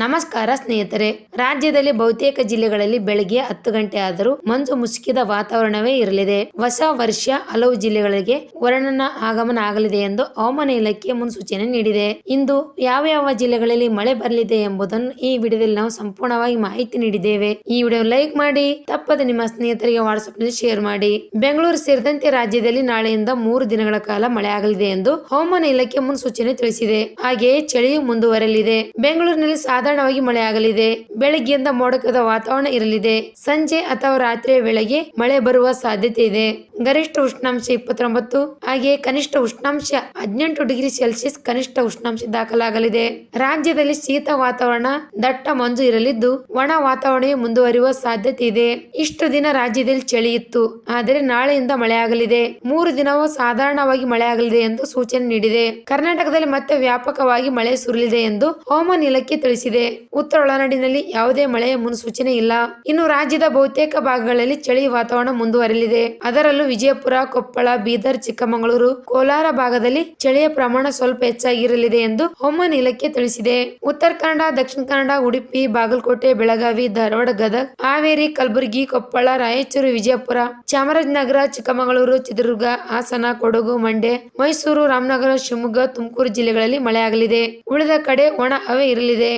ನಮಸ್ಕಾರ ಸ್ನೇಹಿತರೆ. ರಾಜ್ಯದಲ್ಲಿ ಬಹುತೇಕ ಜಿಲ್ಲೆಗಳಲ್ಲಿ ಬೆಳಗ್ಗೆ ಹತ್ತು ಗಂಟೆ ಆದರೂ ಮಂಜು ಮುಸುಕಿದ ವಾತಾವರಣವೇ ಇರಲಿದೆ. ಹೊಸ ವರ್ಷ ಹಲವು ಜಿಲ್ಲೆಗಳಿಗೆ ವರ್ಣನ ಆಗಮನ ಆಗಲಿದೆ ಎಂದು ಹವಾಮಾನ ಇಲಾಖೆ ಮುನ್ಸೂಚನೆ ನೀಡಿದೆ. ಇಂದು ಯಾವ ಯಾವ ಜಿಲ್ಲೆಗಳಲ್ಲಿ ಮಳೆ ಬರಲಿದೆ ಎಂಬುದನ್ನು ಈ ವಿಡಿಯೋದಲ್ಲಿ ನಾವು ಸಂಪೂರ್ಣವಾಗಿ ಮಾಹಿತಿ ನೀಡಿದ್ದೇವೆ. ಈ ವಿಡಿಯೋ ಲೈಕ್ ಮಾಡಿ, ತಪ್ಪದೆ ನಿಮ್ಮ ಸ್ನೇಹಿತರಿಗೆ ವಾಟ್ಸ್ಆಪ್ನಲ್ಲಿ ಶೇರ್ ಮಾಡಿ. ಬೆಂಗಳೂರು ಸೇರಿದಂತೆ ರಾಜ್ಯದಲ್ಲಿ ನಾಳೆಯಿಂದ ಮೂರು ದಿನಗಳ ಕಾಲ ಮಳೆ ಆಗಲಿದೆ ಎಂದು ಹವಾಮಾನ ಇಲಾಖೆ ಮುನ್ಸೂಚನೆ ತಿಳಿಸಿದೆ. ಹಾಗೆಯೇ ಚಳಿಯು ಮುಂದುವರೆಯಲಿದೆ. ಬೆಂಗಳೂರಿನಲ್ಲಿ ಸಾಧಾರಣವಾಗಿ ಮಳೆಯಾಗಲಿದೆ. ಬೆಳಗ್ಗೆಯಿಂದ ಮೋಡಕದ ವಾತಾವರಣ ಇರಲಿದೆ. ಸಂಜೆ ಅಥವಾ ರಾತ್ರಿಯ ವೇಳೆಗೆ ಮಳೆ ಬರುವ ಸಾಧ್ಯತೆ ಇದೆ. ಗರಿಷ್ಠ ಉಷ್ಣಾಂಶ ಇಪ್ಪತ್ತೊಂಬತ್ತು ಹಾಗೆ ಕನಿಷ್ಠ ಉಷ್ಣಾಂಶ ಹದಿನೆಂಟು ಡಿಗ್ರಿ ಸೆಲ್ಸಿಯಸ್ ಕನಿಷ್ಠ ಉಷ್ಣಾಂಶ ದಾಖಲಾಗಲಿದೆ. ರಾಜ್ಯದಲ್ಲಿ ಶೀತ ವಾತಾವರಣ ದಟ್ಟ ಮಂಜು ಇರಲಿದ್ದು ಒಣ ವಾತಾವರಣವೇ ಮುಂದುವರಿಯುವ ಸಾಧ್ಯತೆ ಇದೆ. ಇಷ್ಟು ದಿನ ರಾಜ್ಯದಲ್ಲಿ ಚಳಿ ಇತ್ತು. ಆದರೆ ನಾಳೆಯಿಂದ ಮಳೆಯಾಗಲಿದೆ. ಮೂರು ದಿನವೂ ಸಾಧಾರಣವಾಗಿ ಮಳೆಯಾಗಲಿದೆ ಎಂದು ಸೂಚನೆ ನೀಡಿದೆ. ಕರ್ನಾಟಕದಲ್ಲಿ ಮತ್ತೆ ವ್ಯಾಪಕವಾಗಿ ಮಳೆ ಸುರಿಲಿದೆ ಎಂದು ಹವಾಮಾನ ಇಲಾಖೆ ತಿಳಿಸಿದೆ. ಉತ್ತರ ಒಳನಾಡಿನಲ್ಲಿ ಯಾವುದೇ ಮಳೆಯ ಮುನ್ಸೂಚನೆ ಇಲ್ಲ. ಇನ್ನು ರಾಜ್ಯದ ಬಹುತೇಕ ಭಾಗಗಳಲ್ಲಿ ಚಳಿ ವಾತಾವರಣ ಮುಂದುವರೆಯಲಿದೆ. ಅದರಲ್ಲೂ ವಿಜಯಪುರ, ಕೊಪ್ಪಳ, ಬೀದರ್, ಚಿಕ್ಕಮಗಳೂರು, ಕೋಲಾರ ಭಾಗದಲ್ಲಿ ಚಳಿಯ ಪ್ರಮಾಣ ಸ್ವಲ್ಪ ಹೆಚ್ಚಾಗಿರಲಿದೆ ಎಂದು ಹವಾಮಾನ ಇಲಾಖೆ ತಿಳಿಸಿದೆ. ಉತ್ತರ ಕನ್ನಡ, ದಕ್ಷಿಣ ಕನ್ನಡ, ಉಡುಪಿ, ಬಾಗಲಕೋಟೆ, ಬೆಳಗಾವಿ, ಧಾರವಾಡ, ಗದಗ, ಹಾವೇರಿ, ಕಲಬುರಗಿ, ಕೊಪ್ಪಳ, ರಾಯಚೂರು, ವಿಜಯಪುರ, ಚಾಮರಾಜನಗರ, ಚಿಕ್ಕಮಗಳೂರು, ಚಿತ್ರದುರ್ಗ, ಹಾಸನ, ಕೊಡಗು, ಮಂಡ್ಯ, ಮೈಸೂರು, ರಾಮನಗರ, ಶಿವಮೊಗ್ಗ, ತುಮಕೂರು ಜಿಲ್ಲೆಗಳಲ್ಲಿ ಮಳೆಯಾಗಲಿದೆ. ಉಳಿದ ಕಡೆ ಒಣ ಹವೆ ಇರಲಿದೆ.